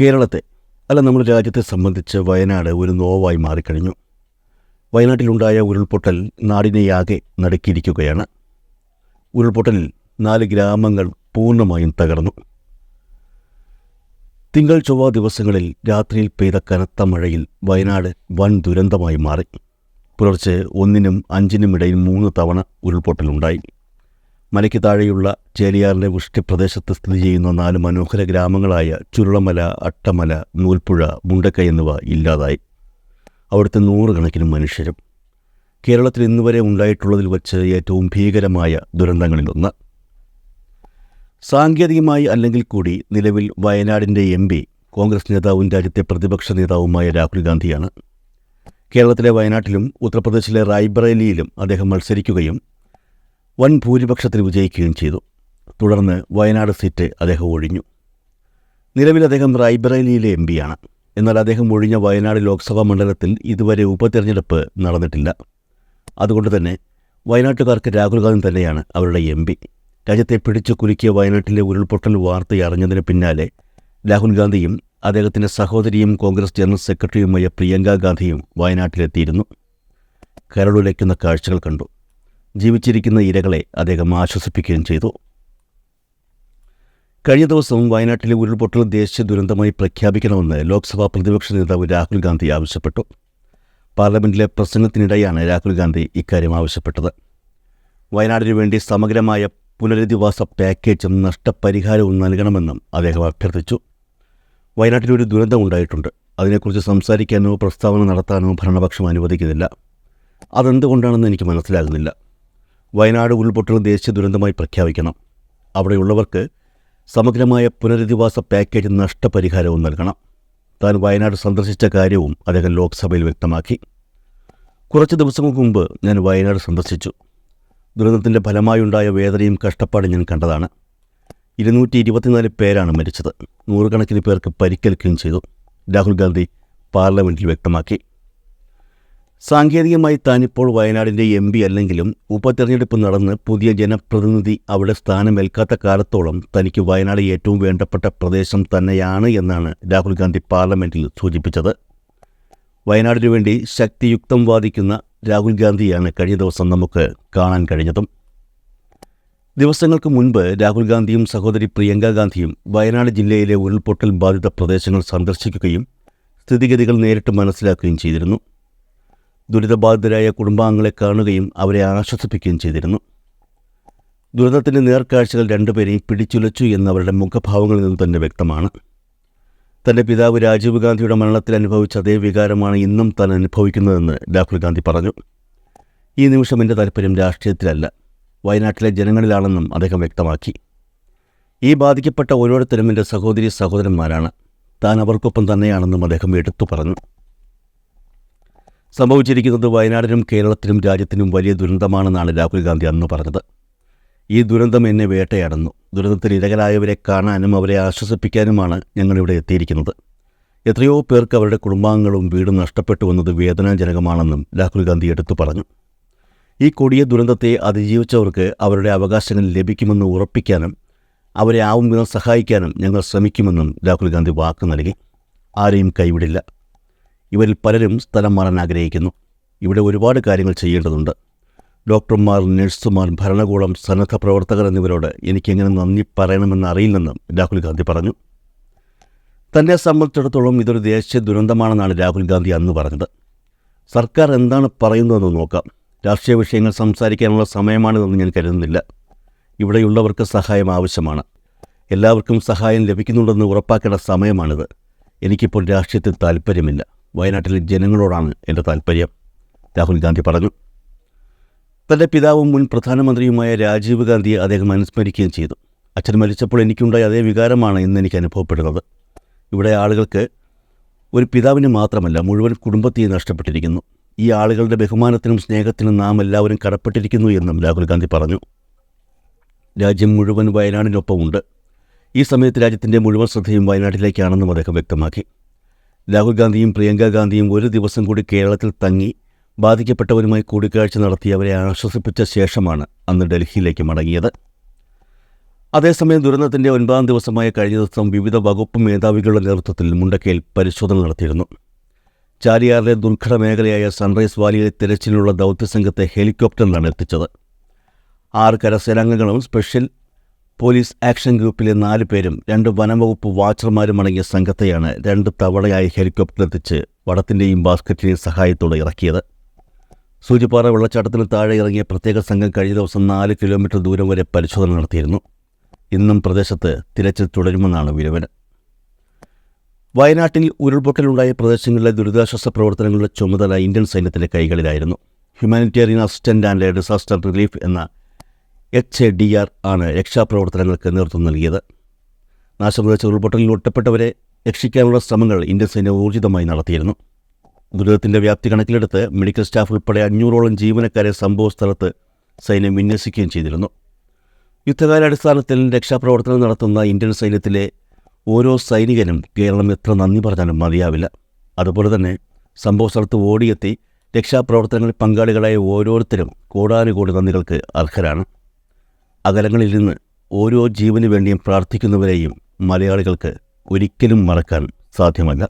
കേരളത്തെ അല്ല നമ്മുടെ രാജ്യത്തെ സംബന്ധിച്ച് വയനാട് ഒരു നോവായി മാറിക്കഴിഞ്ഞു. വയനാട്ടിലുണ്ടായ ഉരുൾപൊട്ടൽ നാടിനെയാകെ നടുക്കിയിരിക്കുകയാണ്. ഉരുൾപൊട്ടലിൽ നാല് ഗ്രാമങ്ങൾ പൂർണമായും തകർന്നു. തിങ്കൾ ചൊവ്വ ദിവസങ്ങളിൽ രാത്രിയിൽ പെയ്ത കനത്ത മഴയിൽ വയനാട് വൻ ദുരന്തമായി മാറി. പുലർച്ചെ ഒന്നിനും അഞ്ചിനും ഇടയിൽ മൂന്ന് തവണ ഉരുൾപൊട്ടലുണ്ടായി. മലയ്ക്ക് താഴെയുള്ള ചേലിയാറിന്റെ വൃഷ്ടിപ്രദേശത്ത് സ്ഥിതി ചെയ്യുന്ന നാല് മനോഹര ഗ്രാമങ്ങളായ ചുരുളമല അട്ടമല നൂൽപ്പുഴ മുണ്ടക്കൈ എന്നിവ ഇല്ലാതായി. അവിടുത്തെ നൂറുകണക്കിന് മനുഷ്യരും കേരളത്തിൽ ഇന്നുവരെ ഉണ്ടായിട്ടുള്ളതിൽ വച്ച് ഏറ്റവും ഭീകരമായ ദുരന്തങ്ങളിലൊന്ന്. സാങ്കേതികമായി അല്ലെങ്കിൽ കൂടി നിലവിൽ വയനാടിന്റെ എം പി കോൺഗ്രസ് നേതാവും രാജ്യത്തെ പ്രതിപക്ഷ നേതാവുമായ രാഹുൽ ഗാന്ധിയാണ്. കേരളത്തിലെ വയനാട്ടിലും ഉത്തർപ്രദേശിലെ റായ്ബറേലിയിലും അദ്ദേഹം മത്സരിക്കുകയും വൻ ഭൂരിപക്ഷത്തിൽ വിജയിക്കുകയും ചെയ്തു. തുടർന്ന് വയനാട് സീറ്റ് അദ്ദേഹം ഒഴിഞ്ഞു. നിലവിൽ അദ്ദേഹം റായ്ബറേലിയിലെ എം പിയാണ്. എന്നാൽ അദ്ദേഹം ഒഴിഞ്ഞ വയനാട് ലോക്സഭാ മണ്ഡലത്തിൽ ഇതുവരെ ഉപതെരഞ്ഞെടുപ്പ് നടന്നിട്ടില്ല. അതുകൊണ്ട് തന്നെ വയനാട്ടുകാർക്ക് രാഹുൽ ഗാന്ധി തന്നെയാണ് അവരുടെ എം പി. രാജ്യത്തെ പിടിച്ചു കുലുക്കിയ വയനാട്ടിലെ ഉരുൾപൊട്ടൽ വാർത്ത അറിഞ്ഞതിന് പിന്നാലെ രാഹുൽ ഗാന്ധിയും അദ്ദേഹത്തിന്റെ സഹോദരിയും കോൺഗ്രസ് ജനറൽ സെക്രട്ടറിയുമായ പ്രിയങ്ക ഗാന്ധിയും വയനാട്ടിലെത്തിയിരുന്നു. കരളുലയ്ക്കുന്ന കാഴ്ചകൾ കണ്ടു. ജീവിച്ചിരിക്കുന്ന ഇരകളെ അദ്ദേഹം ആശ്വസിപ്പിക്കുകയും ചെയ്തു. കഴിഞ്ഞ ദിവസവും വയനാട്ടിലെ ഉരുൾപൊട്ടൽ ദേശീയ ദുരന്തമായി പ്രഖ്യാപിക്കണമെന്ന് ലോക്സഭാ പ്രതിപക്ഷ നേതാവ് രാഹുൽ ഗാന്ധി ആവശ്യപ്പെട്ടു. പാർലമെന്റിലെ പ്രസംഗത്തിനിടെയാണ് രാഹുൽ ഗാന്ധി ഇക്കാര്യം ആവശ്യപ്പെട്ടത്. വയനാടിനു വേണ്ടി സമഗ്രമായ പുനരധിവാസ പാക്കേജും നഷ്ടപരിഹാരവും നൽകണമെന്നും അദ്ദേഹം അഭ്യർത്ഥിച്ചു. വയനാട്ടിൽ ഒരു ദുരന്തം ഉണ്ടായിട്ടുണ്ട്. അതിനെക്കുറിച്ച് സംസാരിക്കാനോ പ്രസ്താവന നടത്താനോ ഭരണപക്ഷം അനുവദിക്കുന്നില്ല. അതെന്തുകൊണ്ടാണെന്ന് എനിക്ക് മനസ്സിലാകുന്നില്ല. വയനാട് ഉരുൾപൊട്ടൽ ദേശീയ ദുരന്തമായി പ്രഖ്യാപിക്കണം. അവിടെയുള്ളവർക്ക് സമഗ്രമായ പുനരധിവാസ പാക്കേജ് നഷ്ടപരിഹാരവും നൽകണം. താൻ വയനാട് സന്ദർശിച്ച കാര്യവും അദ്ദേഹം ലോക്സഭയിൽ വ്യക്തമാക്കി. കുറച്ച് ദിവസങ്ങൾക്ക് മുമ്പ് ഞാൻ വയനാട് സന്ദർശിച്ചു. ദുരന്തത്തിന്റെ ഫലമായുണ്ടായ വേദനയും കഷ്ടപ്പാടും ഞാൻ കണ്ടതാണ്. ഇരുന്നൂറ്റി ഇരുപത്തിനാല് പേരാണ് മരിച്ചത്. നൂറുകണക്കിന് പേർക്ക് പരിക്കേൽക്കുകയും ചെയ്തു. രാഹുൽ ഗാന്ധി പാർലമെന്റിൽ വ്യക്തമാക്കി. സാങ്കേതികമായി താനിപ്പോൾ വയനാടിന്റെ എം പി അല്ലെങ്കിലും ഉപതെരഞ്ഞെടുപ്പ് നടന്ന് പുതിയ ജനപ്രതിനിധി അവിടെ സ്ഥാനമേൽക്കാത്ത കാലത്തോളം തനിക്ക് വയനാട് ഏറ്റവും വേണ്ടപ്പെട്ട പ്രദേശം തന്നെയാണ് എന്നാണ് രാഹുൽ ഗാന്ധി പാർലമെന്റിൽ സൂചിപ്പിച്ചത്. വയനാടിനു വേണ്ടി ശക്തിയുക്തം വാദിക്കുന്ന രാഹുൽ ഗാന്ധിയാണ് കഴിഞ്ഞ ദിവസം നമുക്ക് കാണാൻ കഴിഞ്ഞതും. ദിവസങ്ങൾക്ക് മുൻപ് രാഹുൽ ഗാന്ധിയും സഹോദരി പ്രിയങ്ക ഗാന്ധിയും വയനാട് ജില്ലയിലെ ഉരുൾപൊട്ടൽ ബാധിത പ്രദേശങ്ങൾ സന്ദർശിക്കുകയും സ്ഥിതിഗതികൾ നേരിട്ട് മനസ്സിലാക്കുകയും ചെയ്തിരുന്നു. ദുരിതബാധിതരായ കുടുംബാംഗങ്ങളെ കാണുകയും അവരെ ആശ്വസിപ്പിക്കുകയും ചെയ്തിരുന്നു. ദുരന്തത്തിന്റെ നേർക്കാഴ്ചകൾ രണ്ടുപേരെയും പിടിച്ചുലച്ചു എന്നവരുടെ മുഖഭാവങ്ങളിൽ നിന്ന് തന്നെ വ്യക്തമാണ്. തന്റെ പിതാവ് രാജീവ് ഗാന്ധിയുടെ മരണത്തിൽ അനുഭവിച്ച അതേ വികാരമാണ് ഇന്നും താൻ അനുഭവിക്കുന്നതെന്ന് രാഹുൽ ഗാന്ധി പറഞ്ഞു. ഈ നിമിഷം എന്റെ താല്പര്യം രാഷ്ട്രീയത്തിലല്ല വയനാട്ടിലെ ജനങ്ങളിലാണെന്നും അദ്ദേഹം വ്യക്തമാക്കി. ഈ ബാധിക്കപ്പെട്ട ഓരോരുത്തരും എന്റെ സഹോദരി സഹോദരന്മാരാണ് താൻ അവർക്കൊപ്പം തന്നെയാണെന്നും അദ്ദേഹം എടുത്തു പറഞ്ഞു. സംഭവിച്ചിരിക്കുന്നത് വയനാടിനും കേരളത്തിനും രാജ്യത്തിനും വലിയ ദുരന്തമാണെന്നാണ് രാഹുൽ ഗാന്ധി അന്ന് പറഞ്ഞത്. ഈ ദുരന്തം എന്നെ വേട്ടയാടുന്നു. ദുരന്തത്തിൽ ഇരകലായവരെ കാണാനും അവരെ ആശ്വസിപ്പിക്കാനുമാണ് ഞങ്ങളിവിടെ എത്തിയിരിക്കുന്നത്. എത്രയോ പേർക്ക് അവരുടെ കുടുംബാംഗങ്ങളും വീടും നഷ്ടപ്പെട്ടു വന്നത് വേദനാജനകമാണെന്നും രാഹുൽ ഗാന്ധി എടുത്തു പറഞ്ഞു. ഈ കൊടിയ ദുരന്തത്തെ അതിജീവിച്ചവർക്ക് അവരുടെ അവകാശങ്ങൾ ലഭിക്കുമെന്ന് ഉറപ്പിക്കാനും അവരെ ആവും വിധം സഹായിക്കാനും ഞങ്ങൾ ശ്രമിക്കുമെന്നും രാഹുൽ ഗാന്ധി വാക്ക് നൽകി. ആരെയും കൈവിടില്ല. ഇവരിൽ പലരും സ്ഥലം മാറാൻ ആഗ്രഹിക്കുന്നു. ഇവിടെ ഒരുപാട് കാര്യങ്ങൾ ചെയ്യേണ്ടതുണ്ട്. ഡോക്ടർമാർ നഴ്സുമാർ ഭരണകൂടം സന്നദ്ധ പ്രവർത്തകർ എന്നിവരോട് എനിക്കെങ്ങനെ നന്ദി പറയണമെന്ന് അറിയില്ലെന്നും രാഹുൽ ഗാന്ധി പറഞ്ഞു. തന്നെ സംബന്ധിച്ചിടത്തോളം ഇതൊരു ദേശീയ ദുരന്തമാണെന്നാണ് രാഹുൽ ഗാന്ധി അന്ന് പറഞ്ഞത്. സർക്കാർ എന്താണ് പറയുന്നതെന്ന് നോക്കാം. രാഷ്ട്രീയ വിഷയങ്ങൾ സംസാരിക്കാനുള്ള സമയമാണിതെന്ന് ഞാൻ കരുതുന്നില്ല. ഇവിടെയുള്ളവർക്ക് സഹായം ആവശ്യമാണ്. എല്ലാവർക്കും സഹായം ലഭിക്കുന്നുണ്ടെന്ന് ഉറപ്പാക്കേണ്ട സമയമാണിത്. എനിക്കിപ്പോൾ രാഷ്ട്രീയത്തിൽ താല്പര്യമില്ല വയനാട്ടിലെ ജനങ്ങളോടാണ് എന്റെ താല്പര്യം രാഹുൽ ഗാന്ധി പറഞ്ഞു. തന്റെ പിതാവും മുൻ പ്രധാനമന്ത്രിയുമായ രാജീവ് ഗാന്ധിയെ അദ്ദേഹം അനുസ്മരിക്കുകയും ചെയ്തു. അച്ഛൻ മരിച്ചപ്പോൾ എനിക്കുണ്ടായ അതേ വികാരമാണ് ഇന്ന് എനിക്ക് അനുഭവപ്പെടുന്നത്. ഇവിടെ ആളുകൾക്ക് ഒരു പിതാവിന് മാത്രമല്ല മുഴുവൻ കുടുംബത്തെയും നഷ്ടപ്പെട്ടിരിക്കുന്നു. ഈ ആളുകളുടെ ബഹുമാനത്തിനും സ്നേഹത്തിനും നാം എല്ലാവരും കടപ്പെട്ടിരിക്കുന്നു എന്നും രാഹുൽ ഗാന്ധി പറഞ്ഞു. രാജ്യം മുഴുവൻ വയനാടിനൊപ്പമുണ്ട്. ഈ സമയത്ത് രാജ്യത്തിന്റെ മുഴുവൻ ശ്രദ്ധയും വയനാട്ടിലേക്കാണെന്നും അദ്ദേഹം വ്യക്തമാക്കി. രാഹുൽ ഗാന്ധിയും പ്രിയങ്ക ഗാന്ധിയും ഒരു ദിവസം കൂടി കേരളത്തിൽ തങ്ങി ബാധിക്കപ്പെട്ടവരുമായി കൂടിക്കാഴ്ച നടത്തി അവരെ ആശ്വസിപ്പിച്ച ശേഷമാണ് അന്ന് ഡൽഹിയിലേക്ക് മടങ്ങിയത്. അതേസമയം ദുരന്തത്തിന്റെ ഒൻപതാം ദിവസമായ കഴിഞ്ഞ ദിവസം വിവിധ വകുപ്പ് മേധാവികളുടെ നേതൃത്വത്തിൽ മുണ്ടക്കയിൽ പരിശോധന നടത്തിയിരുന്നു. ചാലിയാറിലെ ദുർഘട മേഖലയായ സൺറൈസ് വാലിയിലെ തിരച്ചിലുള്ള ദൗത്യസംഘത്തെ ഹെലികോപ്റ്ററിലാണ് എത്തിച്ചത്. ആറ് കരസേനാംഗങ്ങളും സ്പെഷ്യൽ പോലീസ് ആക്ഷൻ ഗ്രൂപ്പിലെ നാല് പേരും രണ്ട് വനംവകുപ്പ് വാച്ചർമാരും അടങ്ങിയ സംഘത്തെയാണ് രണ്ട് തവണയായി ഹെലികോപ്റ്ററിലെത്തിച്ച് വടത്തിന്റെയും ബാസ്ക്കറ്റിന്റെയും സഹായത്തോടെ ഇറക്കിയത്. സൂചിപ്പാറ വെള്ളച്ചാട്ടത്തിന് താഴെ ഇറങ്ങിയ പ്രത്യേക സംഘം കഴിഞ്ഞ ദിവസം നാല് കിലോമീറ്റർ ദൂരം വരെ പരിശോധന നടത്തിയിരുന്നു. ഇന്നും പ്രദേശത്ത് തിരച്ചിൽ തുടരുമെന്നാണ് വിരവന് വയനാട്ടിൽ ഉരുൾപൊട്ടലുണ്ടായ പ്രദേശങ്ങളിലെ ദുരിതാശ്വാസ പ്രവർത്തനങ്ങളുടെ ചുമതല ഇന്ത്യൻ സൈന്യത്തിന്റെ കൈകളിലായിരുന്നു. Humanitarian assistant and disaster relief എന്ന എച്ച് ഡി ആർ ആണ് രക്ഷാപ്രവർത്തനങ്ങൾക്ക് നേതൃത്വം നൽകിയത്. നാശം വിതച്ച ഉരുൾപൊട്ടലിൽ ഒറ്റപ്പെട്ടവരെ രക്ഷിക്കാനുള്ള ശ്രമങ്ങൾ ഇന്ത്യൻ സൈന്യം ഊർജിതമായി നടത്തിയിരുന്നു. ദുരിതത്തിന്റെ വ്യാപ്തി കണക്കിലെടുത്ത് മെഡിക്കൽ സ്റ്റാഫ് ഉൾപ്പെടെ അഞ്ഞൂറോളം ജീവനക്കാരെ സംഭവസ്ഥലത്ത് സൈന്യം വിന്യസിക്കുകയും ചെയ്തിരുന്നു. യുദ്ധകാലാടിസ്ഥാനത്തിൽ രക്ഷാപ്രവർത്തനം നടത്തുന്ന ഇന്ത്യൻ സൈന്യത്തിലെ ഓരോ സൈനികനും കേരളം എത്ര നന്ദി പറഞ്ഞാലും മതിയാവില്ല. അതുപോലെ തന്നെ സംഭവസ്ഥലത്ത് ഓടിയെത്തി രക്ഷാപ്രവർത്തനങ്ങളിൽ പങ്കാളികളായ ഓരോരുത്തരും കോടാനുകോടി നന്ദികൾക്ക് അർഹരാണ്. അകലങ്ങളിൽ നിന്ന് ഓരോ ജീവന് വേണ്ടിയും പ്രാർത്ഥിക്കുന്നവരെയും മലയാളികൾക്ക് ഒരിക്കലും മറക്കാൻ സാധ്യമല്ല.